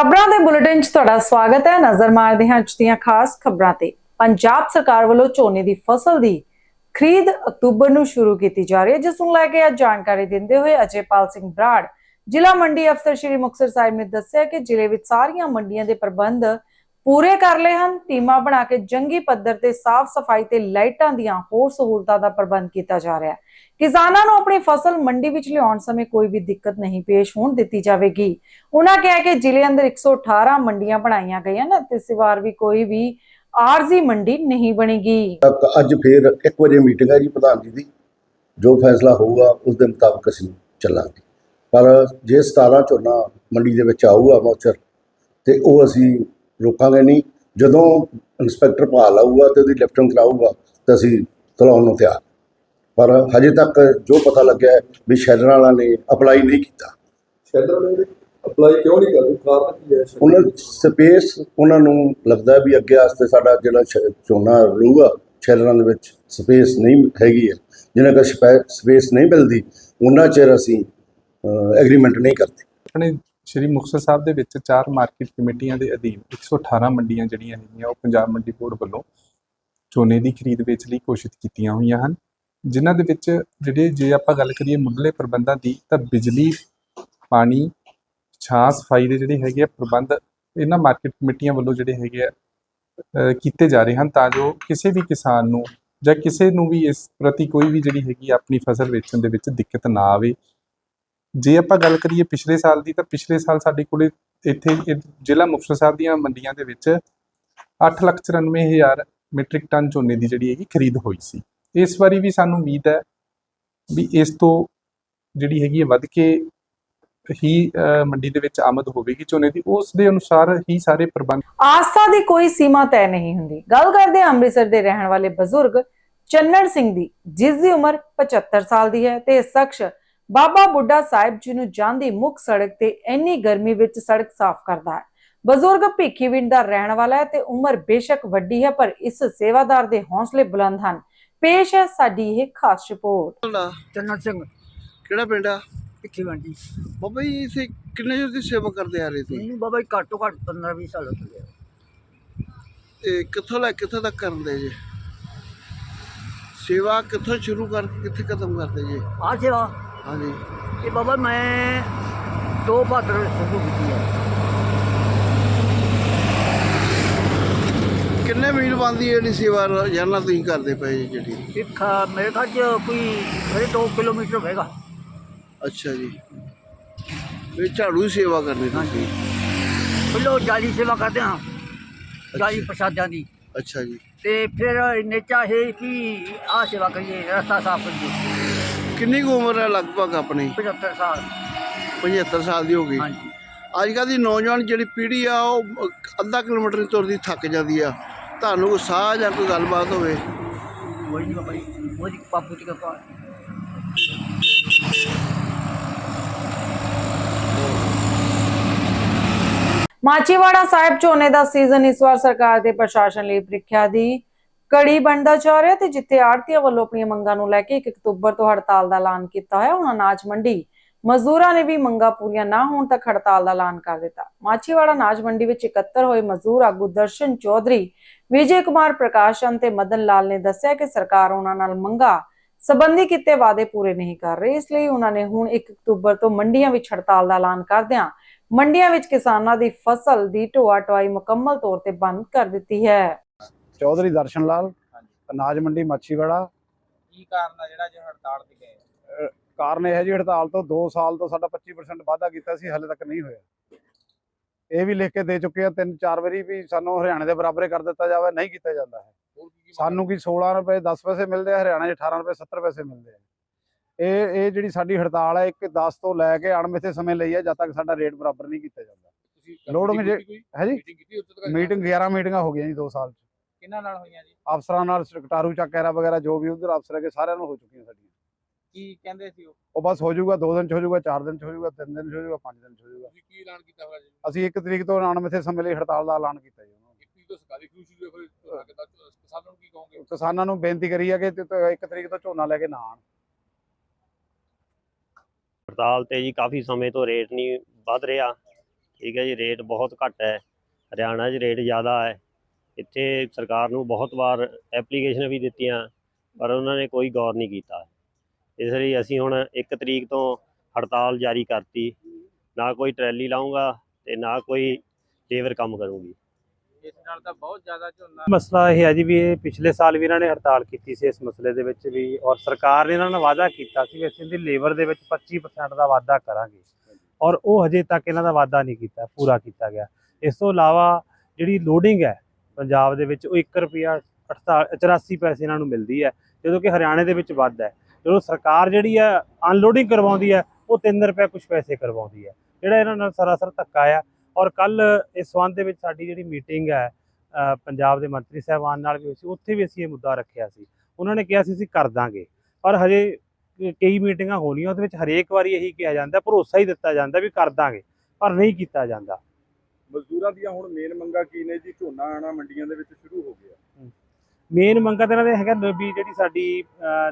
ਖਬਰਾਂ ਦੇ ਬੁਲੇਟਿਨ 'ਚ ਤੁਹਾਡਾ ਸਵਾਗਤ ਹੈ। ਨਜ਼ਰ ਮਾਰਦੇ ਹਾਂ ਅੱਜ ਦੀਆਂ ਖਾਸ ਖਬਰਾਂ ਤੇ। ਪੰਜਾਬ ਸਰਕਾਰ ਵੱਲੋਂ ਝੋਨੇ ਦੀ ਫਸਲ ਦੀ ਖਰੀਦ ਅਕਤੂਬਰ ਨੂੰ ਸ਼ੁਰੂ ਕੀਤੀ ਜਾ ਰਹੀ ਹੈ, ਜਿਸ ਨੂੰ ਲੈ ਕੇ ਅੱਜ ਜਾਣਕਾਰੀ ਦਿੰਦੇ ਹੋਏ ਅਜੇਪਾਲ ਸਿੰਘ ਬਰਾੜ, ਜ਼ਿਲ੍ਹਾ ਮੰਡੀ ਅਫਸਰ ਸ਼੍ਰੀ ਮੁਕਤਸਰ ਸਾਹਿਬ ਨੇ ਦੱਸਿਆ ਕਿ ਜ਼ਿਲ੍ਹੇ ਵਿੱਚ ਸਾਰੀਆਂ ਮੰਡੀਆਂ ਦੇ ਪ੍ਰਬੰਧ ਪੂਰੇ ਕਰ ਲਏ ਹਨ, ਟੀਮਾਂ ਬਣਾ ਕੇ ਜੰਗੀ ਪੱਧਰ ਤੇ ਸਾਫ਼ ਸਫ਼ਾਈ ਤੇ ਲਾਈਟਾਂ ਦੀਆਂ ਹੋਰ ਸਹੂਲਤਾਂ ਦਾ ਪ੍ਰਬੰਧ ਕੀਤਾ ਜਾ ਰਿਹਾ ਹੈ। ਕਿਸਾਨਾਂ ਨੂੰ ਆਪਣੀ ਫਸਲ ਮੰਡੀ ਵਿੱਚ ਲਿਆਉਣ ਸਮੇਂ ਕੋਈ ਵੀ ਦਿੱਕਤ ਨਹੀਂ ਪੇਸ਼ ਹੋਣ ਦਿੱਤੀ ਜਾਵੇਗੀ। ਉਹਨਾਂ ਕਿਹਾ ਕਿ ਜ਼ਿਲ੍ਹੇ ਅੰਦਰ 118 ਮੰਡੀਆਂ ਬਣਾਈਆਂ ਗਈਆਂ ਨੇ ਤੇ ਇਸ ਵੀ ਕੋਈ ਵੀ ਆਰਜ਼ੀ ਮੰਡੀ ਨਹੀਂ ਬਣੇਗੀ। ਅੱਜ ਫੇਰ 1 ਵਜੇ ਮੀਟਿੰਗ ਹੈ ਜੀ ਪ੍ਰਧਾਨ ਜੀ ਦੀ। ਜੋ ਫੈਸਲਾ ਹੋਊਗਾ, ਉਸ ਦੇ ਮੁਤਾਬਕ ਅਸੀਂ ਚੱਲਾਂਗੇ। ਪਰ ਜੇ 17 ਝੋਨਾ ਮੰਡੀ ਦੇ ਵਿੱਚ ਆਊਗਾ ਮੌਚਰ, ਤੇ ਉਹ ਅਸੀਂ ਰੋਕਾਂਗੇ ਨਹੀਂ। ਜਦੋਂ ਇੰਸਪੈਕਟਰ ਭਾਲ ਆਊਗਾ ਤੇ ਉਹਦੀ ਲਿਫਟਿੰਗ ਕਰਾਊਗਾ ਤਾਂ ਅਸੀਂ ਚਲਾਉਣ ਨੂੰ ਤਿਆਰ। ਪਰ ਹਜੇ ਤੱਕ ਜੋ ਪਤਾ ਲੱਗਿਆ ਹੈ ਵੀ ਸ਼ੈਲਰ ਵਾਲਾ ਨੇ ਅਪਲਾਈ ਨਹੀਂ ਕੀਤਾ। ਸ਼ੈਲਰ ਨੇ ਅਪਲਾਈ ਕਿਉਂ ਨਹੀਂ ਕਰਦੇ ਕਾਰਨ ਕੀ ਹੈ ਉਹਨਾਂ ਸਪੇਸ ਉਹਨਾਂ ਨੂੰ ਲੱਗਦਾ ਵੀ ਅੱਗੇ ਵਾਸਤੇ ਸਾਡਾ ਜਿਹੜਾ ਝੋਨਾ ਰਹੂਗਾ ਸ਼ੈਲਰਾਂ ਦੇ ਵਿੱਚ ਸਪੇਸ ਨਹੀਂ ਹੈਗੀ ਹੈ। ਜਿਨ੍ਹਾਂ ਦਾ ਸਪੇਸ ਨਹੀਂ ਮਿਲਦੀ ਉਹਨਾਂ ਚਿਰ ਅਸੀਂ ਐਗਰੀਮੈਂਟ ਨਹੀਂ ਕਰਦੇ। ਆਪਣੇ ਸ਼੍ਰੀ ਮੁਕਤਸਰ ਸਾਹਿਬ ਦੇ ਵਿੱਚ ਚਾਰ ਮਾਰਕੀਟ ਕਮੇਟੀਆਂ ਦੇ ਅਧੀਨ 118 ਮੰਡੀਆਂ ਜਿਹੜੀਆਂ ਹੈਗੀਆਂ, ਉਹ ਪੰਜਾਬ ਮੰਡੀ ਬੋਰਡ ਵੱਲੋਂ ਝੋਨੇ ਦੀ ਖਰੀਦ ਵੇਚ ਲਈ ਘੋਸ਼ਿਤ ਕੀਤੀਆਂ ਹੋਈਆਂ ਹਨ। ਜਿਨ੍ਹਾਂ ਦੇ ਵਿੱਚ ਜਿਹੜੇ ਜੇ ਆਪਾਂ ਗੱਲ ਕਰੀਏ ਮੁੱਢਲੇ ਪ੍ਰਬੰਧਾਂ ਦੀ, ਤਾਂ ਬਿਜਲੀ, ਪਾਣੀ, ਛਾਂ ਸਫ਼ਾਈ ਦੇ ਜਿਹੜੇ ਹੈਗੇ ਆ ਪ੍ਰਬੰਧ, ਇਹਨਾਂ ਮਾਰਕੀਟ ਕਮੇਟੀਆਂ ਵੱਲੋਂ ਜਿਹੜੇ ਹੈਗੇ ਆ ਕੀਤੇ ਜਾ ਰਹੇ ਹਨ ਤਾਂ ਜੋ ਕਿਸੇ ਵੀ ਕਿਸਾਨ ਨੂੰ ਜਾਂ ਕਿਸੇ ਨੂੰ ਵੀ ਇਸ ਪ੍ਰਤੀ ਕੋਈ ਵੀ ਜਿਹੜੀ ਹੈਗੀ ਆ ਆਪਣੀ ਫਸਲ ਵੇਚਣ ਦੇ ਵਿੱਚ ਦਿੱਕਤ ਨਾ ਆਵੇ। ਜੇ ਆਪਾਂ ਗੱਲ ਕਰੀਏ ਪਿਛਲੇ ਸਾਲ ਦੀ, ਤਾਂ ਪਿਛਲੇ ਸਾਲ ਸਾਡੇ ਕੋਲੇ ਇੱਥੇ ਜ਼ਿਲ੍ਹਾ ਮੁਕਤਸਰ ਸਾਹਿਬ ਦੀਆਂ ਮੰਡੀਆਂ ਦੇ ਵਿੱਚ 894000 ਮੀਟ੍ਰਿਕ ਟਨ ਝੋਨੇ ਦੀ ਜਿਹੜੀ ਹੈਗੀ ਖਰੀਦ ਹੋਈ ਸੀ। ਇਸ ਵਾਰੀ ਵੀ ਸਾਨੂੰ ਉਮੀਦ ਹੈ ਵੀ ਇਸ ਤੋਂ ਜਿਹੜੀ ਹੈਗੀ ਵੱਧ ਕੇ ਹੀ ਮੰਡੀ ਦੇ ਵਿੱਚ ਆਮਦ ਹੋਵੇਗੀ ਝੋਨੇ ਦੀ। ਉਸ ਦੇ ਅਨੁਸਾਰ ਹੀ ਸਾਰੇ ਪ੍ਰਬੰਧ ਆਸਥਾ ਦੀ ਕੋਈ ਸੀਮਾ ਤੈਅ ਨਹੀਂ ਹੁੰਦੀ। ਗੱਲ ਕਰਦੇ ਅੰਮ੍ਰਿਤਸਰ ਦੇ ਰਹਿਣ ਵਾਲੇ ਬਜ਼ੁਰਗ ਚੰਨੜ ਸਿੰਘ ਦੀ, ਜਿਸ ਦੀ ਉਮਰ 75 ਸਾਲ ਦੀ ਹੈ ਤੇ ਸ਼ਖਸ ਬਾਬਾ ਬੁੱਢਾ ਸਾਹਿਬ ਜੀ ਨੂੰ ਜਾਂਦੀ ਮੁੱਖ ਸੜਕ ਤੇ ਇੰਨੀ ਗਰਮੀ ਵਿੱਚ ਸੜਕ ਸਾਫ਼ ਕਰਦਾ ਹੈ। ਬਜ਼ੁਰਗ ਭਿੱਖੀਵਿੰਡ ਦਾ ਰਹਿਣ ਵਾਲਾ ਹੈ ਤੇ ਉਮਰ ਬੇਸ਼ੱਕ ਵੱਡੀ ਹੈ ਪਰ ਇਸ ਸੇਵਾਦਾਰ ਦੇ ਹੌਸਲੇ ਬੁਲੰਦ ਹਨ। ਪੇਸ਼ ਹੈ ਸਾਡੀ ਇਹ ਖਾਸ ਰਿਪੋਰਟ। ਚੰਨਣ ਸਿੰਘ। ਕਿਹੜਾ ਪਿੰਡ ਆ? ਪਿੱਛੇ ਵੰਡੀ ਬਾਬਾ ਜੀ ਇਥੇ ਕਿੰਨੇ ਚਿਰ ਦੀ ਸੇਵਾ ਕਰਦੇ ਆ ਰਹੇ ਤੁਸੀਂ? ਮੈਨੂੰ ਬਾਬਾ ਜੀ ਘੱਟੋ ਘੱਟ 15 20 ਸਾਲ ਹੋ ਗਏ ਤੇ ਕਿੱਥੋਂ ਲੈ ਕਿੱਥੋਂ ਤੱਕ ਕਰਦੇ ਜੇ? ਸੇਵਾ ਕਿੱਥੋਂ ਸ਼ੁਰੂ ਕਰਕੇ ਕਿੱਥੇ ਖਤਮ ਕਰਦੇ ਜੇ? ਆ ਸੇਵਾ ਹਾਂਜੀ। ਇਹ ਬਾਬਾ ਮੈਂ ਦੋ ਭਾਦਰ ਸ਼ੁਰੂ ਕੀਤੀ ਹੈ ਕਿੰਨੇ ਮੀਲ ਬੰਦੀ ਹੈ ਜਿਹੜੀ ਸੇਵਾ ਰੋਜ਼ਾਨਾ ਤੁਸੀਂ ਕਰਦੇ ਪਏ ਜੀ ਜਿਹੜੀ? ਇੱਕ ਅ, ਮੇਰੇ ਖਿਆਲ ਚ ਕੋਈ ਘਰੇ 2 ਕਿਲੋਮੀਟਰ ਹੋਵੇਗਾ ਅੱਛਾ ਜੀ। ਇਹ ਝਾੜੂ ਦੀ ਸੇਵਾ ਕਰਨੀ ਤੁਸੀਂ? ਪਹਿਲਾਂ ਜਾਲੀ ਸੇਵਾ ਕਰਦੇ ਹਾਂ ਜਾਲੀ ਪ੍ਰਸ਼ਾਦਾਂ ਦੀ। ਅੱਛਾ ਜੀ। ਤੇ ਫਿਰ ਇੰਨੇ ਚਾਹੇ ਕਿ ਆ ਸੇਵਾ ਕਰੀਏ ਰਸਤਾ ਸਾਫ਼ ਕਰੀਏ। ਕਿੰਨੀ ਕੁ ਉਮਰ ਹੈ ਲਗਭਗ ਆਪਣੀ? 75 ਸਾਲ। 75 ਸਾਲ ਦੀ ਹੋ ਗਈ। ਹਾਂਜੀ। ਅੱਜ ਕੱਲ੍ਹ ਦੀ ਨੌਜਵਾਨ ਜਿਹੜੀ ਪੀੜ੍ਹੀ ਆ ਉਹ ਅੱਧਾ ਕਿਲੋਮੀਟਰ ਹੀ ਤੁਰਦੀ ਥੱਕ ਜਾਂਦੀ ਆ। ਤੁਹਾਨੂੰ ਕੋਈ ਸਾਹ ਜਾਂ ਕੋਈ ਗੱਲਬਾਤ ਹੋਵੇ? ਕੋਈ ਨਹੀਂ ਪਾਪੂ ਦੀ ਮਾਚੀਵਾੜਾ ਸਾਹਿਬ ਝੋਨੇ ਦਾ ਸੀਜ਼ਨ ਇਸ ਵਾਰ ਸਰਕਾਰ ਤੇ ਪ੍ਰਸ਼ਾਸਨ ਲਈ ਪ੍ਰੀਖਿਆ ਦੀ। ਕੜੀ ਬਣਦਾ ਜਾ ਰਿਹਾ ਤੇ ਜਿੱਥੇ ਆੜਤੀਆਂ ਵੱਲੋਂ ਆਪਣੀਆਂ ਮੰਗਾਂ ਨੂੰ ਲੈ ਕੇ 1 ਅਕਤੂਬਰ ਤੋਂ ਹੜਤਾਲ ਦਾ ਐਲਾਨ ਕੀਤਾ ਹੋਇਆ ਹੁਣ ਅਨਾਜ ਮੰਡੀ ਮਜ਼ਦੂਰਾਂ ਨੇ ਵੀ ਮੰਗਾਂ ਪੂਰੀਆਂ ਨਾ ਹੋਣ ਤੱਕ ਹੜਤਾਲ ਦਾ ਐਲਾਨ ਕਰ ਦਿੱਤਾ। ਮਾਚੀਵਾੜਾ ਅਨਾਜ ਮੰਡੀ ਵਿੱਚ ਇਕੱਤਰ ਹੋਏ ਮਜ਼ਦੂਰ ਆਗੂ ਦਰਸ਼ਨ ਚੌਧਰੀ, ਵਿਜੇ ਕੁਮਾਰ ਪ੍ਰਕਾਸ਼ਨ ਤੇ ਮਦਨ ਲਾਲ ਨੇ ਦੱਸਿਆ ਕਿ ਸਰਕਾਰ ਉਹਨਾਂ ਨਾਲ ਮੰਗਾਂ ਸਬੰਧੀ ਕੀਤੇ ਵਾਅਦੇ ਪੂਰੇ ਨਹੀਂ ਕਰ ਰਹੀ, ਇਸ ਲਈ ਉਹਨਾਂ ਨੇ ਹੁਣ 1 ਅਕਤੂਬਰ ਤੋਂ ਮੰਡੀਆਂ ਵਿੱਚ ਹੜਤਾਲ ਦਾ ਐਲਾਨ ਕਰਦਿਆਂ ਮੰਡੀਆਂ ਵਿੱਚ ਕਿਸਾਨਾਂ ਦੀ ਫਸਲ ਦੀ ਢੋਆ ਢੁਆਈ ਮੁਕੰਮਲ ਤੌਰ ਤੇ ਬੰਦ ਕਰ ਦਿੱਤੀ ਹੈ। ਚੌਧਰੀ ਦਰਸ਼ਨ ਲਾਲ ਅਨਾਜ ਮੰਡੀ ਮਾਛੀਵਾੜਾ। ਕੀ ਕਾਰਨ ਆ ਜਿਹੜਾ ਜੋ ਹੜਤਾਲ ਤੇ ਗਏ? ਕਾਰਨ ਇਹ ਹੈ ਜੀ ਹੜਤਾਲ ਤੋਂ 2 ਸਾਲ ਤੋਂ ਸਾਡਾ 25% ਵਾਧਾ ਕੀਤਾ ਸੀ ਹਲੇ ਤੱਕ ਨਹੀਂ ਹੋਇਆ। ਇਹ ਵੀ ਲਿਖ ਕੇ ਦੇ ਚੁੱਕੇ ਆ ਤਿੰਨ ਚਾਰ ਵਾਰੀ ਵੀ ਸਾਨੂੰ ਹਰਿਆਣੇ ਦੇ ਬਰਾਬਰੇ ਕਰ ਦਿੱਤਾ ਜਾਵੇ ਨਹੀਂ ਕੀਤਾ ਜਾਂਦਾ ਹੈ। ਸਾਨੂੰ ਕੀ 16 ਰੁਪਏ 10 ਪੈਸੇ ਮਿਲਦੇ ਆ ਹਰਿਆਣਾ 'ਚ 18 ਰੁਪਏ 70 ਪੈਸੇ ਮਿਲਦੇ ਆ। ਇਹ ਇਹ ਜਿਹੜੀ ਸਾਡੀ ਹੜਤਾਲ ਹੈ ਇੱਕ 10 ਤੋਂ ਲੈ ਕੇ ਅਣਮਿੱਥੇ ਸਮੇਂ ਲਈ ਹੈ ਜਦ ਤੱਕ ਸਾਡਾ ਰੇਟ ਬਰਾਬਰ ਨਹੀਂ ਕੀਤਾ ਜਾਂਦਾ। ਕੋਈ? ਹੈ ਜੀ? ਮੀਟਿੰਗ 11 ਮੀਟਿੰਗਾਂ ਹੋ ਗਈਆਂ ਜੀ 2 ਸਾਲ 'ਚ। ਕਿਹਨਾਂ ਨਾਲ ਹੋਈਆਂ ਜੀ? ਅਫਸਰਾਂ ਨਾਲ ਸਟਾਰੂ ਚੱਕੇਰਾ ਵਗੈਰਾ ਜੋ ਵੀ ਉਧਰ ਅਫਸਰ ਹੈਗੇ ਸਾਰਿਆਂ ਨਾਲ ਹੋ ਚੁੱਕੀਆਂ ਸਾਡੀਆਂ। ਕੀ ਕਹਿੰਦੇ ਸੀ ਉਹ? ਉਹ ਬਸ ਹੋ ਜਾਊਗਾ 2 ਦਿਨ ਚ ਹੋ ਜਾਊਗਾ 4 ਦਿਨ ਚ ਹੋ ਜਾਊਗਾ 3 ਦਿਨ ਚ ਹੋ ਜਾਊਗਾ 5 ਦਿਨ ਚ ਹੋ ਜਾਊਗਾ। ਤੁਸੀਂ ਕੀ ਐਲਾਨ ਕੀਤਾ ਹੋਇਆ ਜੀ? ਅਸੀਂ 1 ਤਰੀਕ ਤੋਂ ਅਣਮਿੱਥੇ ਸਮੇਂ ਲਈ ਹੜਤਾਲ ਦਾ ਐਲਾਨ ਕੀਤਾ ਜੀ ਉਹਨਾਂ ਇੱਕ ਤਰੀਕ ਤੋਂ ਸਰਕਾਰੀ ਖੁਸ਼ੀ ਸ਼ੁਰੂ ਹੋਈ ਕਿਸਾਨਾਂ ਨੂੰ ਕੀ ਕਹੋਗੇ? ਨੂੰ ਕਿਸਾਨਾਂ ਨੂੰ ਬੇਨਤੀ ਕਰੀ ਹੈ ਕਿ 1 ਤਰੀਕ ਤੋਂ ਝੋਨਾ ਲੈ ਕੇ ਨਾ ਆਉਣ। ਹੜਤਾਲ ਤੇ ਜੀ ਕਾਫੀ ਸਮੇਂ ਤੋਂ ਰੇਟ ਨਹੀਂ ਵੱਧ ਰਿਹਾ। ਠੀਕ ਹੈ ਜੀ ਰੇਟ ਬਹੁਤ ਘੱਟ ਹੈ। ਹਰਿਆਣਾ 'ਚ ਰੇਟ ਜ਼ਿਆਦਾ ਹੈ। ਇੱਥੇ ਸਰਕਾਰ ਨੂੰ ਬਹੁਤ ਵਾਰ ਐਪਲੀਕੇਸ਼ਨ ਵੀ ਦਿੱਤੀਆਂ ਪਰ ਉਹਨਾਂ ਨੇ ਕੋਈ ਗੌਰ ਨਹੀਂ ਕੀਤਾ। ਇਸ ਲਈ ਅਸੀਂ ਹੁਣ 1 ਤਰੀਕ ਤੋਂ ਹੜਤਾਲ ਜਾਰੀ ਕਰਤੀ। ਨਾ ਕੋਈ ਟਰੈਲੀ ਲਾਊਂਗਾ ਤੇ ਨਾ ਕੋਈ ਲੇਬਰ ਕੰਮ ਕਰੂਗੀ। ਇਸ ਨਾਲ ਤਾਂ ਬਹੁਤ ਜ਼ਿਆਦਾ ਝੋਨਾ ਮਸਲਾ ਇਹ ਹੈ ਜੀ ਵੀ ਇਹ ਪਿਛਲੇ ਸਾਲ ਵੀ ਇਹਨਾਂ ਨੇ ਹੜਤਾਲ ਕੀਤੀ ਸੀ ਇਸ ਮਸਲੇ ਦੇ ਵਿੱਚ ਵੀ ਔਰ ਸਰਕਾਰ ਨੇ ਇਹਨਾਂ ਨਾਲ ਵਾਅਦਾ ਕੀਤਾ ਸੀ ਵੀ ਅਸੀਂ ਇਹਦੀ ਲੇਬਰ ਦੇ ਵਿੱਚ 25% ਦਾ ਵਾਅਦਾ ਕਰਾਂਗੇ। ਔਰ ਉਹ ਹਜੇ ਤੱਕ ਇਹਨਾਂ ਦਾ ਵਾਅਦਾ ਨਹੀਂ ਕੀਤਾ ਪੂਰਾ ਕੀਤਾ ਗਿਆ। ਇਸ ਤੋਂ ਇਲਾਵਾ ਜਿਹੜੀ ਲੋਡਿੰਗ ਹੈ ਪੰਜਾਬ ਦੇ ਵਿੱਚ ਉਹ 1 ਰੁਪਿਆ 84 ਪੈਸੇ ਇਹਨਾਂ ਨੂੰ ਮਿਲਦੀ ਹੈ, ਜਦੋਂ ਕਿ ਹਰਿਆਣੇ ਦੇ ਵਿੱਚ ਵੱਧ ਹੈ। ਜਦੋਂ ਸਰਕਾਰ ਜਿਹੜੀ ਹੈ ਅਨਲੋਡਿੰਗ ਕਰਵਾਉਂਦੀ ਹੈ, ਉਹ 3 ਰੁਪਏ ਕੁਝ ਪੈਸੇ ਕਰਵਾਉਂਦੀ ਹੈ। ਜਿਹੜਾ ਇਹਨਾਂ ਨਾਲ ਸਰਾਸਰ ਧੱਕਾ ਆ। ਔਰ ਕੱਲ ਇਸ ਸੰਬੰਧ ਦੇ ਵਿੱਚ ਸਾਡੀ ਜਿਹੜੀ ਮੀਟਿੰਗ ਹੈ ਪੰਜਾਬ ਦੇ ਮੰਤਰੀ ਸਾਹਿਬਾਨ ਨਾਲ ਵੀ ਹੋਈ ਸੀ, ਉੱਥੇ ਵੀ ਅਸੀਂ ਇਹ ਮੁੱਦਾ ਰੱਖਿਆ ਸੀ। ਉਹਨਾਂ ਨੇ ਕਿਹਾ ਸੀ, ਅਸੀਂ ਕਰ ਦਾਂਗੇ। ਪਰ ਹਜੇ ਕਈ ਮੀਟਿੰਗਾਂ ਹੋਣੀਆਂ, ਉਹਦੇ ਵਿੱਚ ਹਰੇਕ ਵਾਰੀ ਇਹੀ ਕਿਹਾ ਜਾਂਦਾ, ਭਰੋਸਾ ਹੀ ਦਿੱਤਾ ਜਾਂਦਾ ਵੀ ਕਰ ਦਾਂਗੇ, ਪਰ ਨਹੀਂ ਕੀਤਾ ਜਾਂਦਾ। ਮਜ਼ਦੂਰਾਂ ਦੀਆਂ ਹੁਣ ਮੇਨ ਮੰਗਾਂ ਕੀ ਨੇ ਜੀ? ਝੋਨਾ ਆਣਾ ਮੰਡੀਆਂ ਦੇ ਵਿੱਚ ਸ਼ੁਰੂ ਹੋ ਗਿਆ। ਮੇਨ ਮੰਗਾਂ ਤਾਂ ਇਹਨਾਂ ਦੇ ਹੈਗਾ ਵੀ ਜਿਹੜੀ ਸਾਡੀ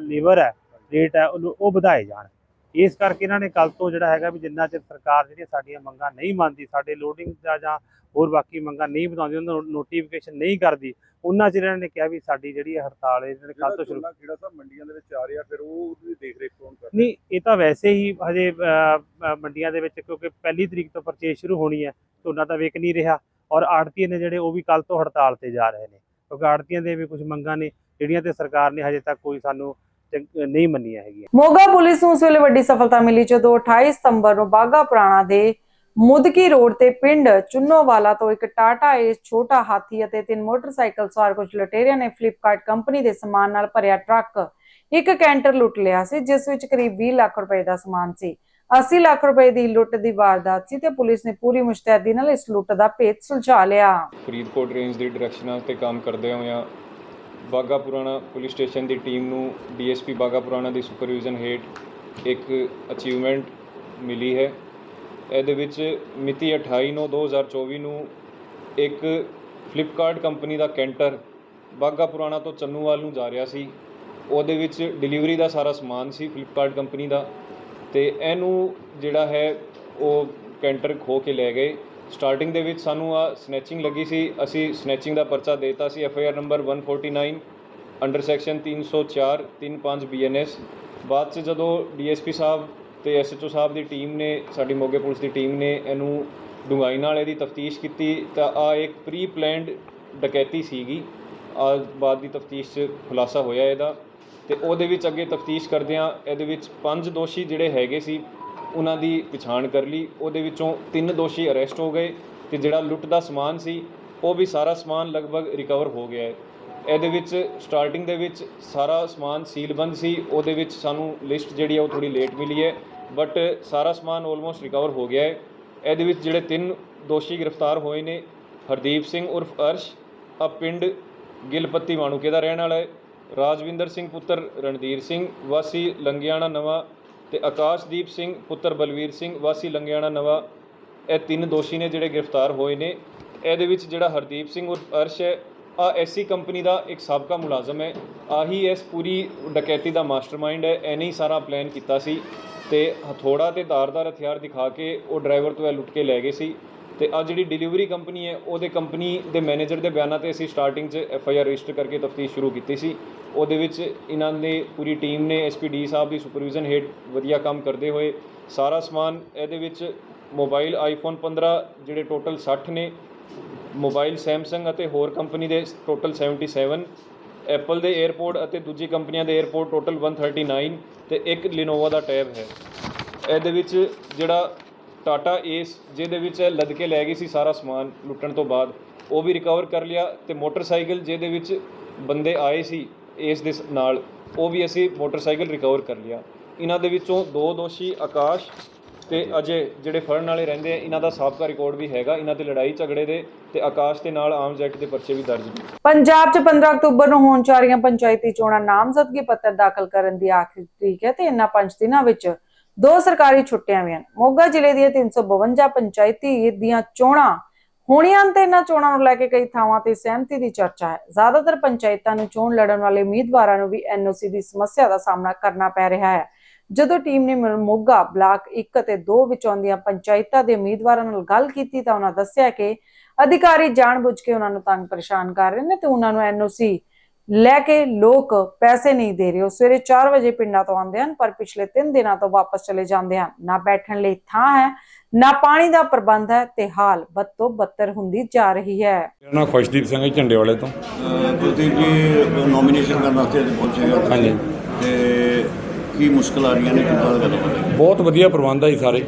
ਲੇਬਰ ਹੈ ਰੇਟ ਹੈ ਉਹ ਵਧਾਏ ਜਾਣ। ਇਸ ਕਰਕੇ ਇਹਨਾਂ ਨੇ ਕੱਲ ਤੋਂ ਜਿਹੜਾ ਹੈਗਾ ਵੀ ਜਿੰਨਾ ਚਿਰ ਸਰਕਾਰ ਜਿਹੜੀਆਂ ਸਾਡੀਆਂ ਮੰਗਾਂ ਨਹੀਂ ਮੰਨਦੀ ਸਾਡੇ ਲੋਡਿੰਗ ਦਾ ਜਾਂ ਹੋਰ ਬਾਕੀ ਮੰਗਾਂ ਨਹੀਂ ਵਧਾਉਂਦੀ ਉਹਨਾਂ ਨੂੰ ਨੋਟੀਫਿਕੇਸ਼ਨ ਨਹੀਂ ਕਰਦੀ ਉਹਨਾਂ ਚਿਰ ਇਹਨਾਂ ਨੇ ਕਿਹਾ ਵੀ ਸਾਡੀ ਜਿਹੜੀ ਹੜਤਾਲ ਹੈ ਇਹਨਾਂ ਨੇ ਕੱਲ ਤੋਂ ਸ਼ੁਰੂ ਖੇੜਾ ਸਾਹਿਬ ਮੰਡੀਆਂ ਦੇ ਵਿੱਚ ਆ ਰਿਹਾ ਫਿਰ ਉਹ ਉਹਦੀ ਦੇਖ ਰੇਖ ਕੌਣ ਕਰਦਾ ਨਹੀਂ ਇਹ ਤਾਂ ਵੈਸੇ ਹੀ ਹਜੇ ਮੰਡੀਆਂ ਦੇ ਵਿੱਚ ਕਿਉਂਕਿ ਪਹਿਲੀ ਤਰੀਕ ਤੋਂ ਪਰਚੇਸ ਸ਼ੁਰੂ ਹੋਣੀ ਹੈ ਝੋਨਾ ਤਾਂ ਵਿਕ ਨਹੀਂ ਰਿਹਾ ਔਰ ਆੜਤੀਏ ਨੇ ਜਿਹੜੇ ਉਹ ਵੀ ਕੱਲ ਤੋਂ ਹੜਤਾਲ ਤੇ ਜਾ ਰਹੇ ਨੇ ਕਿਉਂਕਿ ਆੜਤੀਆਂ ਦੇ ਵੀ ਕੁਝ ਮੰਗਾਂ ਨੇ ਜਿਹੜੀਆਂ ਤੇ ਸਰਕਾਰ ਨੇ ਹਜੇ ਤੱਕ ਕੋਈ ਸਾਨੂੰ ਨਹੀਂ ਮੰਨੀਆਂ ਹੈਗੀਆਂ। ਮੋਗਾ ਪੁਲਿਸ ਨੂੰ ਉਸ ਵੇਲੇ ਵੱਡੀ ਸਫਲਤਾ ਮਿਲੀ ਜਦੋਂ 28 ਸਤੰਬਰ ਨੂੰ ਬਾਗਾ ਪੁਰਾਣਾ ਦੇ ਮੁਦਕੀ ਰੋਡ ਤੇ ਪਿੰਡ ਚੁੰਨੋਵਾਲਾ ਤੋਂ ਇੱਕ ਟਾਟਾ ਏਸ ਛੋਟਾ ਹਾਥੀ ਅਤੇ ਤਿੰਨ ਮੋਟਰਸਾਈਕਲ ਸਵਾਰ ਕੁਝ ਲੁਟੇਰਿਆਂ ਨੇ ਫਲਿੱਪਕਾਰਟ ਕੰਪਨੀ ਦੇ ਸਮਾਨ ਨਾਲ ਭਰਿਆ ਟਰੱਕ ਇੱਕ ਕੈਂਟਰ ਲੁੱਟ ਲਿਆ ਸੀ ਜਿਸ ਵਿੱਚ ਕਰੀਬ 20 ਲੱਖ ਰੁਪਏ ਦਾ ਸਮਾਨ ਸੀ। 80 ਲੱਖ ਰੁਪਏ ਦੀ ਲੁੱਟ ਦੀ ਵਾਰਦਾਤ ਸੀ ਤੇ ਪੁਲਿਸ ਨੇ ਪੂਰੀ ਮੁਸ਼ਤੈਦੀ ਨਾਲ ਇਸ ਲੁੱਟ ਦਾ ਭੇਤ ਸੁਲਝਾ ਲਿਆ। ਫਰੀਦਕੋਟ ਰੇਂਜ ਦੀ ਡਾਇਰੈਕਸ਼ਨਾਂ ਤੇ ਕੰਮ ਕਰਦੇ ਹੋਇਆਂ ਬਾਗਾ ਪੁਰਾਣਾ ਪੁਲਿਸ ਸਟੇਸ਼ਨ ਦੀ ਟੀਮ ਨੂੰ ਡੀਐਸਪੀ ਬਾਗਾ ਪੁਰਾਣਾ ਦੀ ਸੁਪਰਵਿਜ਼ਨ ਹੇਠ ਇੱਕ ਅਚੀਵਮੈਂਟ ਮਿਲੀ ਹੈ। ਇਹਦੇ ਵਿੱਚ ਮਿਤੀ 28/9/2024 ਨੂੰ ਇੱਕ ਫਲਿੱਪਕਾਰਟ ਕੰਪਨੀ ਦਾ ਕੈਂਟਰ ਬਾਗਾ ਪੁਰਾਣਾ ਤੋਂ ਚੰਨੂਵਾਲ ਨੂੰ ਜਾ ਰਿਹਾ ਸੀ। ਉਹਦੇ ਵਿੱਚ ਡਿਲੀਵਰੀ ਦਾ ਸਾਰਾ ਸਮਾਨ ਸੀ ਫਲਿੱਪਕਾਰਟ ਕੰਪਨੀ ਦਾ। ਤੇ ਇਹਨੂੰ ਜਿਹੜਾ ਹੈ, ਉਹ ਕੈਂਟਰ ਖੋ ਕੇ ਲੈ ਗਏ। ਸਟਾਰਟਿੰਗ ਦੇ ਵਿੱਚ ਸਾਨੂੰ ਆ ਸਨੈਚਿੰਗ ਲੱਗੀ ਸੀ। ਅਸੀਂ ਸਨੈਚਿੰਗ ਦਾ ਪਰਚਾ ਦੇਤਾ ਸੀ। F I R number 149 under section 304 35 BNS ਬਾਅਦ 'ਚ ਜਦੋਂ ਡੀਐਸਪੀ ਸਾਹਿਬ ਤੇ ਐਸਐਚਓ ਸਾਹਿਬ ਦੀ ਟੀਮ ਨੇ, ਸਾਡੀ ਮੋਗੇ ਪੁਲਿਸ ਦੀ ਟੀਮ ਨੇ ਇਹਨੂੰ ਡੂੰਘਾਈ ਨਾਲ ਇਹਦੀ ਤਫਤੀਸ਼ ਕੀਤੀ, ਤਾਂ ਆ ਇੱਕ ਪ੍ਰੀ ਪਲੈਨਡ ਡਕੈਤੀ ਸੀਗੀ। ਆ ਬਾਅਦ ਦੀ ਤਫਤੀਸ਼ 'ਚ ਖੁਲਾਸਾ ਹੋਇਆ ਇਹਦਾ। ਤੇ ਉਹਦੇ ਵਿੱਚ ਅੱਗੇ ਤਫਤੀਸ਼ ਕਰਦਿਆਂ ਇਹਦੇ ਵਿੱਚ ਪੰਜ ਦੋਸ਼ੀ ਜਿਹੜੇ ਹੈਗੇ ਸੀ ਉਹਨਾਂ ਦੀ ਪਛਾਣ ਕਰ ਲਈ। ਉਹਦੇ ਵਿੱਚੋਂ ਤਿੰਨ ਦੋਸ਼ੀ ਅਰੈਸਟ ਹੋ ਗਏ ਤੇ ਜਿਹੜਾ ਲੁੱਟ ਦਾ ਸਮਾਨ ਸੀ, ਉਹ ਵੀ ਸਾਰਾ ਸਮਾਨ ਲਗਭਗ ਰਿਕਵਰ ਹੋ ਗਿਆ ਹੈ। ਇਹਦੇ ਵਿੱਚ ਸਟਾਰਟਿੰਗ ਦੇ ਵਿੱਚ ਸਾਰਾ ਸਮਾਨ ਸੀਲਬੰਦ ਸੀ। ਉਹਦੇ ਵਿੱਚ ਸਾਨੂੰ ਲਿਸਟ ਜਿਹੜੀ ਆ ਉਹ ਥੋੜੀ ਲੇਟ ਮਿਲੀ ਹੈ ਬਟ ਸਾਰਾ ਸਮਾਨ ਆਲਮੋਸਟ ਰਿਕਵਰ ਹੋ ਗਿਆ ਹੈ। ਇਹਦੇ ਵਿੱਚ ਜਿਹੜੇ ਤਿੰਨ ਦੋਸ਼ੀ ਗ੍ਰਿਫਤਾਰ ਹੋਏ ਨੇ, ਹਰਦੀਪ ਸਿੰਘ ਉਰਫ ਅਰਸ਼, ਆ ਪਿੰਡ ਗਿਲਪੱਤੀ ਮਾਣੂਕੇ ਦਾ ਰਹਿਣ ਵਾਲਾ ਹੈ। ਰਾਜਵਿੰਦਰ ਸਿੰਘ ਪੁੱਤਰ ਰਣਧੀਰ ਸਿੰਘ, ਵਾਸੀ ਲੰਗਿਆਣਾ ਨਵਾਂ ਅਤੇ ਆਕਾਸ਼ਦੀਪ ਸਿੰਘ, ਪੁੱਤਰ ਬਲਵੀਰ ਸਿੰਘ, ਵਾਸੀ ਲੰਗਿਆਣਾ ਨਵਾਂ, ਇਹ ਤਿੰਨ ਦੋਸ਼ੀ ਨੇ ਜਿਹੜੇ ਗ੍ਰਿਫਤਾਰ ਹੋਏ ਨੇ। ਇਹਦੇ ਵਿੱਚ ਜਿਹੜਾ ਹਰਦੀਪ ਸਿੰਘ ਉਰਫ ਅਰਸ਼ ਹੈ ਆ ਐਸੀ ਕੰਪਨੀ ਦਾ ਇੱਕ ਸਾਬਕਾ ਮੁਲਾਜ਼ਮ ਹੈ। ਆਹੀ ਇਸ ਪੂਰੀ ਡਕੈਤੀ ਦਾ ਮਾਸਟਰਮਾਈਂਡ ਹੈ, ਇਹਨੇ ਹੀ ਸਾਰਾ ਪਲਾਨ ਕੀਤਾ ਸੀ। ਤੇ ਹਥੋੜਾ ਤੇ ਧਾਰਦਾਰ ਹਥਿਆਰ ਦਿਖਾ ਕੇ ਉਹ ਡਰਾਈਵਰ ਤੋਂ ਇਹ ਲੁੱਟ ਕੇ ਲੈ ਗਏ ਸੀ। ਅਤੇ ਆ ਜਿਹੜੀ ਡਿਲੀਵਰੀ ਕੰਪਨੀ ਹੈ, ਉਹਦੇ ਕੰਪਨੀ ਦੇ ਮੈਨੇਜਰ ਦੇ ਬਿਆਨਾਂ ਤੇ ਅਸੀਂ ਸਟਾਰਟਿੰਗ 'ਚ ਐਫ ਆਈ ਆਰ ਰਜਿਸਟਰ ਕਰਕੇ ਤਫਤੀਸ਼ ਸ਼ੁਰੂ ਕੀਤੀ ਸੀ। ਉਹਦੇ ਵਿੱਚ ਇਹਨਾਂ ਨੇ ਪੂਰੀ ਟੀਮ ਨੇ ਐੱਸ ਪੀ ਡੀ ਸਾਹਿਬ ਦੀ ਸੁਪਰਵਿਜ਼ਨ ਹੇਠ ਵਧੀਆ ਕੰਮ ਕਰਦੇ ਹੋਏ ਸਾਰਾ ਸਮਾਨ ਇਹਦੇ ਵਿੱਚ ਮੋਬਾਈਲ ਆਈਫੋਨ 15 ਜਿਹੜੇ ਟੋਟਲ 60 ਨੇ ਮੋਬਾਈਲ ਸੈਮਸੰਗ ਅਤੇ ਹੋਰ ਕੰਪਨੀ ਦੇ ਟੋਟਲ 77 ਐਪਲ ਦੇ 에ਅਰਪੋਰਟ ਅਤੇ ਦੂਜੀ ਕੰਪਨੀਆਂ ਦੇ 에ਅਰਪੋਰਟ ਟੋਟਲ 139 ਤੇ ਇੱਕ ਲਿਨੋਵਾ ਦਾ ਟੈਬ ਹੈ। ਇਹਦੇ ਵਿੱਚ ਜਿਹੜਾ ਟਾਟਾ ਏਸ, ਜਿਹਦੇ ਵਿੱਚ ਲੱਦ ਕੇ ਲੈ ਗਈ ਸੀ ਸਾਰਾ ਸਮਾਨ ਲੁੱਟਣ ਤੋਂ ਬਾਅਦ। ਉਹ ਵੀ ਰਿਕਵਰ ਕਰ ਲਿਆ ਤੇ ਮੋਟਰਸਾਈਕਲ ਜਿਹਦੇ ਵਿੱਚ ਬੰਦੇ ਆਏ ਸੀ ਏਸ ਦੇ ਨਾਲ, ਉਹ ਵੀ ਅਸੀਂ ਮੋਟਰਸਾਈਕਲ ਰਿਕਵਰ ਕਰ ਲਿਆ। ਇਹਨਾਂ ਦੇ ਵਿੱਚੋਂ ਦੋ ਦੋਸ਼ੀ ਆਕਾਸ਼ ਤੇ ਅਜੇ ਜਿਹੜੇ ਫੜਨ ਵਾਲੇ ਰਹਿੰਦੇ ਆ, ਇਹਨਾਂ ਦਾ ਸਾਬਕਾ ਰਿਕਾਰਡ ਵੀ ਹੈਗਾ। ਇਹਨਾਂ ਤੇ ਲੜਾਈ ਝਗੜੇ ਦੇ ਤੇ ਆਕਾਸ਼ ਦੇ ਨਾਲ ਆਮ ਜੈਕਟ ਦੇ ਪਰਚੇ ਵੀ ਦਰਜ ਨੇ। ਪੰਜਾਬ 'ਚ 15 ਅਕਤੂਬਰ ਨੂੰ ਹੋਣ ਜਾ ਰਹੀਆਂ ਪੰਚਾਇਤੀ ਚੋਣਾਂ ਨਾਮਜ਼ਦਗੀ ਪੱਤਰ ਦਾਖਲ ਕਰਨ ਦੀ ਆਖਰੀ ਤਰੀਕ ਹੈ ਤੇ ਇਨ੍ਹਾਂ ਪੰਜ ਦਿਨਾਂ ਵਿੱਚ ਦੋ ਸਰਕਾਰੀ ਛੁੱਟੀਆਂ ਵੀ ਹਨ। ਮੋਗਾ ਜ਼ਿਲ੍ਹੇ ਦੀਆਂ 352 ਪੰਚਾਇਤੀ ਦੀਆਂ ਚੋਣਾਂ ਹੋਣੀਆਂ ਤੇ ਇਨ੍ਹਾਂ ਚੋਣਾਂ ਨੂੰ ਲੈ ਕੇ ਕਈ ਥਾਵਾਂ ਤੇ ਸਹਿਮਤੀ ਦੀ ਚਰਚਾ ਹੈ। ਜ਼ਿਆਦਾਤਰ ਪੰਚਾਇਤਾਂ ਨੂੰ ਚੋਣ ਲੜਨ ਵਾਲੇ ਉਮੀਦਵਾਰਾਂ ਨੂੰ ਵੀ ਐਨਓਸੀ ਦੀ ਸਮੱਸਿਆ ਦਾ ਸਾਹਮਣਾ ਕਰਨਾ ਪੈ ਰਿਹਾ ਹੈ। ਜਦੋਂ ਟੀਮ ਨੇ ਮੋਗਾ ਬਲਾਕ 1 ਅਤੇ 2 ਵਿੱਚ ਆਉਂਦੀਆਂ ਪੰਚਾਇਤਾਂ ਦੇ ਉਮੀਦਵਾਰਾਂ ਨਾਲ ਗੱਲ ਕੀਤੀ ਤਾਂ ਉਹਨਾਂ ਦੱਸਿਆ ਕਿ ਅਧਿਕਾਰੀ ਜਾਣਬੁੱਝ ਕੇ ਉਹਨਾਂ ਨੂੰ ਤੰਗ ਪਰੇਸ਼ਾਨ ਕਰ ਰਹੇ ਨੇ ਤੇ ਉਹਨਾਂ ਨੂੰ ਐਨਓਸੀ ਲੈ ਕੇ ਲੋਕ ਪੈਸੇ ਨਹੀਂ ਦੇ ਰਹੇ। ਉਹ ਸਵੇਰੇ 4 ਵਜੇ ਪਿੰਡਾਂ ਤੋਂ ਆਉਂਦੇ ਹਨ ਪਰ ਪਿਛਲੇ 3 ਦਿਨਾਂ ਤੋਂ ਵਾਪਸ ਚਲੇ ਜਾਂਦੇ ਹਨ। ਨਾ ਬੈਠਣ ਲਈ ਥਾਂ ਹੈ ਨਾ ਪਾਣੀ ਦਾ ਪ੍ਰਬੰਧ ਹੈ ਤੇ ਹਾਲ ਬਦ ਤੋਂ ਬੱਤਰ ਹੁੰਦੀ ਜਾ ਰਹੀ ਹੈ। ਮੇਰਾ ਨਾਮ ਖੁਸ਼ਦੀਪ ਸਿੰਘ ਹੈ ਝੰਡੇ ਵਾਲੇ ਤੋਂ ਤੁਸੀਂ ਜੀ ਨੋਮੀਨੇਸ਼ਨ ਕਰਨ ਵਾਸਤੇ ਅੱਜ ਪਹੁੰਚੇ ਹੋ ਹਾਂਜੀ। ਤੇ ਕੀ ਮੁਸ਼ਕਲ ਆ ਰਹੀਆਂ ਨੇ ਕਿੱਦਾਂ ਦਾ ਗੱਲ ਬਹੁਤ ਵਧੀਆ ਪ੍ਰਬੰਧ ਹੈ ਸਾਰੇ।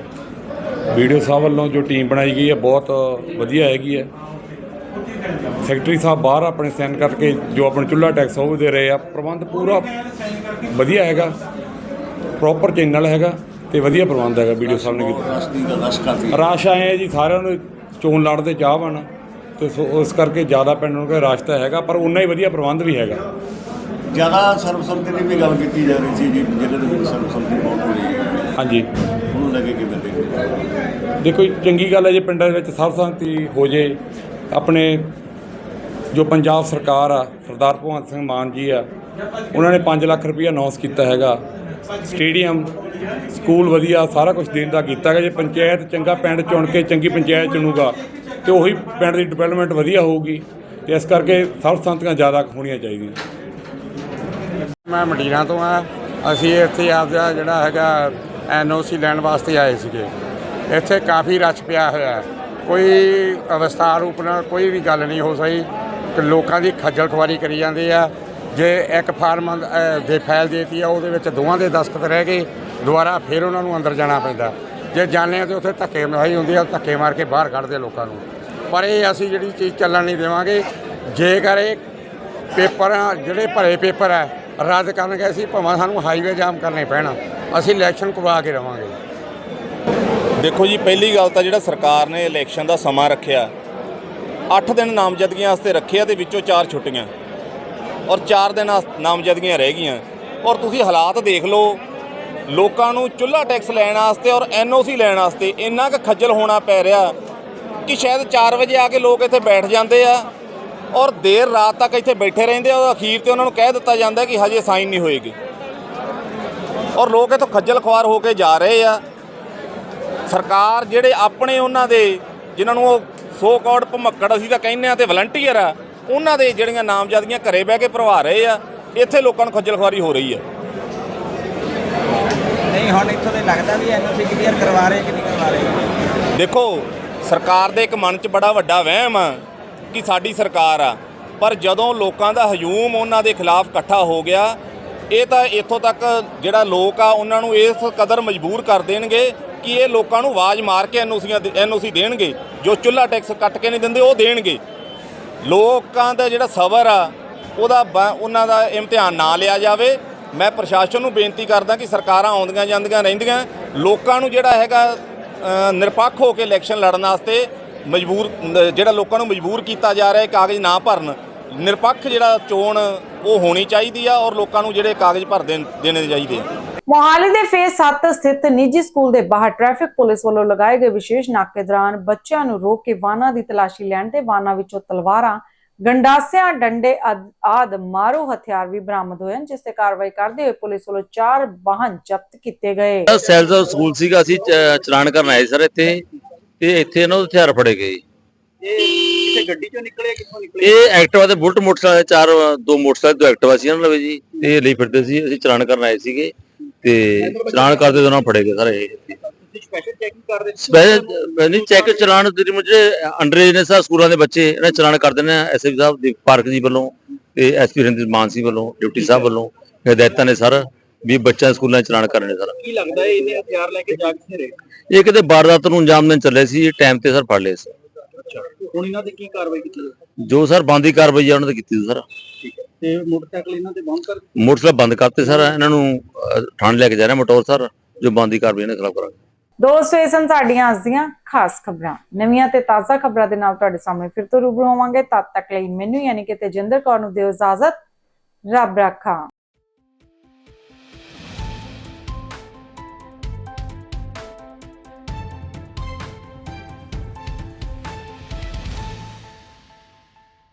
ਵੀਡੀਓ ਸਾਹਿਬ ਵੱਲੋਂ ਜੋ ਟੀਮ ਬਣਾਈ ਗਈ ਹੈ ਬਹੁਤ ਵਧੀਆ ਹੈਗੀ ਹੈ। ਸੈਕਟਰੀ ਸਾਹਿਬ ਬਾਹਰ ਆਪਣੇ ਸਾਈਨ ਕਰਕੇ ਜੋ ਆਪਣਾ ਚੁੱਲ੍ਹਾ ਟੈਕਸ ਉਹ ਦੇ ਰਹੇ ਆ। ਪ੍ਰਬੰਧ ਪੂਰਾ ਵਧੀਆ ਹੈਗਾ ਪ੍ਰੋਪਰ ਚੈਨਲ ਹੈਗਾ ਤੇ ਵਧੀਆ ਪ੍ਰਬੰਧ ਹੈਗਾ ਵੀਡੀਓ ਸਾਹਿਬ ਨੇ ਕੀਤਾ। ਰਸ ਦੀ ਆਏ ਜੀ ਸਾਰਿਆਂ ਨੂੰ ਚੋਣ ਲੜਦੇ ਚਾਹਵਾਨ ਤੇ ਸੋ ਉਸ ਕਰਕੇ ਜ਼ਿਆਦਾ ਪਿੰਡ ਨੂੰ ਕਿ ਰਸ਼ ਤਾਂ ਹੈਗਾ ਪਰ ਉਨਾ ਹੀ ਵਧੀਆ ਪ੍ਰਬੰਧ ਵੀ ਹੈਗਾ। ਜ਼ਿਆਦਾ ਸਰਬਸੰਮਤੀ ਦੀ ਵੀ ਗੱਲ ਕੀਤੀ ਜਾ ਰਹੀ ਸੀ ਜੀ ਜਿਹੜੇ ਦੇ ਵਿੱਚ ਸਰਬਸੰਮਤੀ ਬਹੁਤ ਹੋ ਰਹੀ ਹੈ। ਹਾਂਜੀ। ਉਹਨੂੰ ਲੱਗੇ ਕਿਵੇਂ ਦੇਖੋ ਚੰਗੀ ਗੱਲ ਹੈ ਜੇ ਪਿੰਡਾਂ ਦੇ ਵਿੱਚ ਸਰਬਸੰਮਤੀ ਹੋ ਜੇ ਆਪਣੇ ਜੋ ਪੰਜਾਬ ਸਰਕਾਰ ਆ, ਸਰਦਾਰ ਭਗਵੰਤ ਸਿੰਘ ਮਾਨ ਜੀ ਆ, ਉਹਨਾਂ ਨੇ 5 ਲੱਖ ਰੁਪਏ ਅਨਾਉਂਸ ਕੀਤਾ ਹੈਗਾ। ਸਟੇਡੀਅਮ, ਸਕੂਲ ਵਧੀਆ, ਸਾਰਾ ਕੁਝ ਦੇਣ ਦਾ ਕੀਤਾ ਹੈਗਾ। ਜੇ ਪੰਚਾਇਤ ਚੰਗਾ ਪਿੰਡ ਚੁਣ ਕੇ ਚੰਗੀ ਪੰਚਾਇਤ ਚੁਣੂਗਾ, ਤੇ ਉਹੀ ਪਿੰਡ ਦੀ ਡਿਵੈਲਪਮੈਂਟ ਵਧੀਆ ਹੋਊਗੀ। ਤੇ ਇਸ ਕਰਕੇ ਸਰਬਸੰਮਤੀਆਂ ਜ਼ਿਆਦਾ ਹੋਣੀਆਂ ਚਾਹੀਦੀਆਂ। ਮੈਂ ਮੰਡੀਰਾਂ ਤੋਂ ਆ। ਅਸੀਂ ਇੱਥੇ ਆਪਦਾ ਜਿਹੜਾ ਹੈਗਾ ਐਨਓਸੀ ਲੈਣ ਵਾਸਤੇ ਆਏ ਸੀਗੇ। ਇੱਥੇ ਕਾਫੀ ਰਸ਼ ਪਿਆ ਹੋਇਆ। ਹੈ। ਕੋਈ ਵਿਸਥਾਰ ਰੂਪ ਨਾਲ ਕੋਈ ਵੀ ਗੱਲ ਨਹੀਂ ਹੋ ਸਕੀ ਕਿ ਲੋਕਾਂ ਦੀ ਖੱਜਲ ਖੁਆਰੀ ਕਰੀ ਜਾਂਦੇ ਆ। ਜੇ ਇੱਕ ਫਾਰਮ ਅੰਦ- ਅਹ ਦੇ ਫਾਈਲ ਦੇਤੀ ਆ, ਉਹਦੇ ਵਿੱਚ ਦੋਵਾਂ ਦੇ ਦਸਖਤ ਰਹਿ ਗਏ, ਦੁਬਾਰਾ ਫਿਰ ਉਹਨਾਂ ਨੂੰ ਅੰਦਰ ਜਾਣਾ ਪੈਂਦਾ। ਜੇ ਜਾਂਦੇ ਆ ਤੇ ਉੱਥੇ ਧੱਕੇ ਮਾਰੀ ਹੁੰਦੀ ਆ, ਧੱਕੇ ਮਾਰ ਕੇ ਬਾਹਰ ਕੱਢਦੇ ਲੋਕਾਂ ਨੂੰ। ਪਰ ਇਹ ਅਸੀਂ ਜਿਹੜੀ ਚੀਜ਼ ਚੱਲਣ ਨਹੀਂ ਦੇਵਾਂਗੇ। ਜੇਕਰ ਇਹ ਪੇਪਰ, ਜਿਹੜੇ ਭਰੇ ਪੇਪਰ ਹੈ ਰੱਦ ਕਰਨਗੇ ਅਸੀਂ ਭਾਵੇਂ ਸਾਨੂੰ ਹਾਈਵੇ ਜਾਮ ਕਰਨੇ ਪੈਣਾ। ਅਸੀਂ ਇਲੈਕਸ਼ਨ ਕਰਵਾ ਕੇ ਰਵਾਂਗੇ। ਦੇਖੋ ਜੀ, ਪਹਿਲੀ ਗੱਲ ਤਾਂ ਜਿਹੜਾ ਸਰਕਾਰ ਨੇ ਇਲੈਕਸ਼ਨ ਦਾ ਸਮਾਂ ਰੱਖਿਆ 8 ਦਿਨ ਨਾਮਜ਼ਦਗੀਆਂ ਵਾਸਤੇ ਰੱਖਿਆ ਤੇ ਵਿੱਚੋਂ 4 ਛੁੱਟੀਆਂ। ਔਰ 4 ਦਿਨ ਨਾਮਜ਼ਦਗੀਆਂ ਰਹਿ ਗਈਆਂ। ਔਰ ਤੁਸੀਂ ਹਾਲਾਤ ਦੇਖ ਲਓ, ਲੋਕਾਂ ਨੂੰ ਚੁੱਲ੍ਹਾ ਟੈਕਸ ਲੈਣ ਵਾਸਤੇ ਔਰ ਐਨਓਸੀ ਲੈਣ ਵਾਸਤੇ ਇੰਨਾ ਕੁ ਖੱਜਲ ਹੋਣਾ ਪੈ ਰਿਹਾ ਕਿ ਸ਼ਾਇਦ 4 ਵਜੇ ਆ ਕੇ ਲੋਕ ਇੱਥੇ ਬੈਠ ਜਾਂਦੇ ਆ ਔਰ ਦੇਰ ਰਾਤ ਤੱਕ ਇੱਥੇ ਬੈਠੇ ਰਹਿੰਦੇ ਆ। ਔਰ ਅਖੀਰ ਤੇ ਉਹਨਾਂ ਨੂੰ ਕਹਿ ਦਿੱਤਾ ਜਾਂਦਾ ਕਿ ਹਜੇ ਸਾਈਨ ਨਹੀਂ ਹੋਏਗੀ। ਔਰ ਲੋਕ ਇੱਥੋਂ ਖੱਜਲ ਖੁਆਰ ਹੋ ਕੇ ਜਾ ਰਹੇ ਆ। ਸਰਕਾਰ ਜਿਹੜੇ ਆਪਣੇ ਉਹਨਾਂ ਦੇ ਜਿਨ੍ਹਾਂ ਨੂੰ ਉਹ ਸੋ ਕਾਲਡ ਭਮੱਕੜ ਅਸੀਂ ਤਾਂ ਕਹਿੰਦੇ ਆ ਤੇ ਵਲੰਟੀਅਰ ਆ ਉਹਨਾਂ ਦੇ ਜਿਹੜੀਆਂ ਨਾਮਜ਼ਦਗੀਆਂ ਘਰੇ ਬਹਿ ਕੇ ਭਰਵਾ ਰਹੇ ਆ ਇੱਥੇ ਲੋਕਾਂ ਨੂੰ ਖੱਜਲ ਖੁਆਰੀ ਹੋ ਰਹੀ ਆ। ਨਹੀਂ ਹੁਣ ਇੱਥੋਂ ਤੇ ਲੱਗਦਾ ਵੀ ਐਨਓਸੀ ਕਲੀਅਰ ਕਰਵਾ ਰਹੇ ਕਿ ਨਹੀਂ ਕਰਵਾ ਰਹੇ? ਦੇਖੋ ਸਰਕਾਰ ਦੇ ਇੱਕ ਮਨ 'ਚ ਬੜਾ ਵੱਡਾ ਵਹਿਮ ਆ ਕਿ ਸਾਡੀ ਸਰਕਾਰ ਆ ਪਰ ਜਦੋਂ ਲੋਕਾਂ ਦਾ ਹਜੂਮ ਉਹਨਾਂ ਦੇ ਖਿਲਾਫ ਇਕੱਠਾ ਹੋ ਗਿਆ ਇਹ ਤਾਂ ਇੱਥੋਂ ਤੱਕ ਜਿਹੜਾ ਲੋਕ ਆ, ਉਹਨਾਂ ਨੂੰ ਇਸ ਕਦਰ ਮਜਬੂਰ ਕਰ ਦੇਣਗੇ ਕਿ ਇਹ ਲੋਕਾਂ ਨੂੰ ਆਵਾਜ਼ ਮਾਰ ਕੇ ਐਨਓਸੀਆਂ ਐਨਓਸੀ ਦੇਣਗੇ। ਜੋ ਚੁੱਲ੍ਹਾ ਟੈਕਸ ਕੱਟ ਕੇ ਨਹੀਂ ਦਿੰਦੇ, ਉਹ ਦੇਣਗੇ। ਲੋਕਾਂ ਦਾ ਜਿਹੜਾ ਸਬਰ ਆ, ਉਹਦਾ ਬ- ਉਹਨਾਂ ਦਾ ਇਮਤਿਹਾਨ ਨਾ ਲਿਆ ਜਾਵੇ। ਮੈਂ ਪ੍ਰਸ਼ਾਸਨ ਨੂੰ ਬੇਨਤੀ ਕਰਦਾ ਕਿ ਸਰਕਾਰਾਂ ਆਉਂਦੀਆਂ ਜਾਂਦੀਆਂ ਰਹਿੰਦੀਆਂ। ਲੋਕਾਂ ਨੂੰ ਜਿਹੜਾ ਹੈਗਾ ਨਿਰਪੱਖ ਹੋ ਕੇ ਇਲੈਕਸ਼ਨ ਲੜਨ ਵਾਸਤੇ ਮਜਬੂਰ ਜਿਹੜਾ ਲੋਕਾਂ ਨੂੰ ਮਜਬੂਰ ਕੀਤਾ ਜਾ ਰਿਹਾ ਹੈ ਕਾਗਜ਼ ਨਾ ਭਰਨ। ਨਿਰਪੱਖ ਜਿਹੜਾ ਚੋਣ ਉਹ ਹੋਣੀ ਚਾਹੀਦੀ ਆ ਔਰ ਲੋਕਾਂ ਨੂੰ ਜਿਹੜੇ ਕਾਗਜ਼ ਭਰ ਦੇਣ ਦੇਣੇ ਚਾਹੀਦੇ ਆ। ਮੋਹਾਲੀ ਦੇ ਫੇਸ 7 ਸਥਿਤ ਨਿੱਜੀ ਸਕੂਲ ਦੇ ਬਾਹਰ ਟ੍ਰੈਫਿਕ ਪੁਲਿਸ ਵੱਲੋਂ ਲਗਾਏ ਗਏ ਵਿਸ਼ੇਸ਼ ਨਾਕੇ ਦੌਰਾਨ ਬੱਚਿਆਂ ਨੂੰ ਰੋਕ ਕੇ ਵਾਹਨਾਂ ਦੀ ਤਲਾਸ਼ੀ ਲੈਣ ਤੇ ਵਾਹਨਾਂ ਵਿੱਚੋਂ ਤਲਵਾਰਾਂ ਗੰਡਾਸਿਆਂ ਡੰਡੇ ਆਦ- ਮਾਰੂ ਹਥਿਆਰ ਵੀ ਬਰਾਮਦ ਹੋਏ ਹਨ ਜਿਸ ਤੇ ਕਾਰਵਾਈ ਕਰਦੇ ਹੋਏ ਪੁਲਿਸ ਵੱਲੋਂ ਚਾਰ ਵਾਹਨ ਜ਼ਬਤ ਕੀਤੇ ਗਏ। ਸੈਲ ਦਾ ਸਕੂਲ ਸੀਗਾ ਅਸੀਂ ਚਲਾਨ ਕਰਨ ਆਏ ਸਰ ਇੱਥੇ ਤੇ ਇੱਥੇ ਇਹਨਾਂ ਦੇ ਹਥਿਆਰ ਫੜੇ ਗਏ। ਇਹ ਕਿਸੇ ਗੱਡੀ ਚੋਂ ਨਿਕਲੇ ਕਿੱਥੋਂ ਨਿਕਲੇ ਇਹ ਐਕਟਿਵਾ ਤੇ ਬੁਲਟ ਮੋਟਰਸਾਈਕਲ ਚਾਰ ਦੋ ਮੋਟਰਸਾਈਕਲ ਦੋ ਐਕਟਿਵਾ ਸੀ ਇਹਨਾਂ ਲਵੇ ਜੀ। ਤੇ ਇਹ ਲਈ ਫਿਰਦੇ ਸੀ ਅਸੀਂ ਚਲਾਨ ਕਰਨ ਆਏ ਸੀਗੇ ਤੇ ਚਲਾਨ ਕਰਦੇ ਦੋਨਾਂ ਫੜੇ ਗਏ ਸਾਰੇ। ਤੁਸੀਂ ਸਪੈਸ਼ਲ ਚੈਕਿੰਗ ਕਰ ਰਹੇ ਸੀ? ਵੈਸੇ ਨਹੀਂ ਚੈੱਕ ਚਲਾਨ ਦੇ ਮੁਝੇ ਅੰਡਰ ਨੇ ਸਰ ਸਕੂਲਾਂ ਦੇ ਬੱਚੇ ਇਹਨਾਂ ਚਲਾਨ ਕਰਦੇ ਨੇ ਐਸਐਸਪੀ ਸਾਹਿਬ ਦੀ ਪਾਰਕ ਜੀ ਵੱਲੋਂ ਤੇ ਐਸਪੀ ਰਿੰਦਰ ਮਾਨ ਸੀ ਵੱਲੋਂ ਡਿਊਟੀ ਸਾਹਿਬ ਵੱਲੋਂ ਹਦਾਇਤਾਂ ਨੇ ਸਰ ਵੀ ਬੱਚਿਆਂ ਸਕੂਲਾਂ ਚਲਾਨ ਕਰਨੇ ਸਰ। ਕੀ ਲੱਗਦਾ ਇਹਨੇ ਹਥਿਆਰ ਲੈ ਕੇ ਜਾ ਕਿੱਥੇ ਰਹੇ? ਇਹ ਕਿਤੇ ਵਾਰਦਾਤ ਨੂੰ ਅੰਜਾਮ ਦੇਣ ਚੱਲੇ ਸੀ ਟਾਈਮ ਤੇ ਸਰ ਫੜ ਲਏ ਸਰ। ਅੱਛਾ ਹੁਣ ਇਹਨਾਂ ਤੇ ਕੀ ਕਾਰਵਾਈ ਕੀਤੀ ਜਾਵੇ ਜੋ ਸਰ ਬੰਦੀ ਕਾਰਵਾਈ ਆ ਉਹਨਾਂ ਤੇ ਕੀਤੀ ਸੀ ਸਰ। ਠੀਕ ਹੈ। ਤੇ ਮੋਟਰਸਾਈਕਲ ਇਹਨਾਂ ਤੇ ਬੰਦ ਕਰ ਮੋਟਰਸਾਈਕਲ ਬੰਦ ਕਰਤੇ ਸਰ ਇਹਨਾਂ ਨੂੰ ਅਹ, ਥਾਣੇ ਲੈ ਕੇ ਜਾ ਰਹੇ ਮਟੋਰ ਸਰ ਜੋ ਬੰਦੀ ਕਾਰਵਾਈ ਇਹਨਾਂ ਖਿਲਾਫ ਕਰਾਂਗੇ। ਦੋਸਤੋ ਇਹ ਸਨ ਸਾਡੀਆਂ ਅੱਜ ਦੀਆਂ ਖਾਸ ਖਬਰਾਂ। ਨਵੀਆਂ ਤੇ ਤਾਜ਼ਾ ਖਬਰਾਂ ਦੇ ਨਾਲ ਤੁਹਾਡੇ ਸਾਹਮਣੇ ਫਿਰ ਤੋਂ ਰੂਬਰੂ ਹੋਵਾਂਗੇ। ਤਦ ਤੱਕ ਲਈ ਮੈਨੂੰ ਯਾਨੀ ਕਿ ਤੇਜਿੰਦਰ ਕੌਰ ਨੂੰ ਦਿਓ ਇਜਾਜ਼ਤ। ਰੱਬ ਰਾਖਾ।